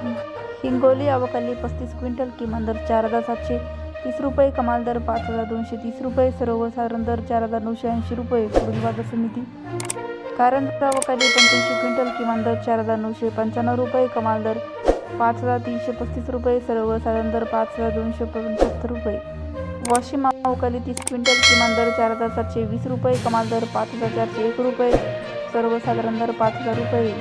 हिंगोली अवकाली पस्तीस क्विंटल किमान दर चार हजार सातशे तीस रुपये कमाल दर पाच हजार दोनशे तीस रुपये सर्वसाधारण दर चार हजार नऊशे ऐंशी रुपये पुढील बाजार समिती. कारण अवकाली पंच्याऐंशी क्विंटल किमान दर चार हजार नऊशे पंच्याण्णव रुपये कमाल दर पाच हजार तीनशे पस्तीस रुपये सर्वसाधारण दर पाच हजार दोनशे पंच्याहत्तर रुपये. वाशिम अवकाली तीस क्विंटल किमान दर चार हजार सातशे वीस रुपये कमाल दर पाच हजार चारशे एक रुपये सर्वसाधारण दर पाच हजार रुपये.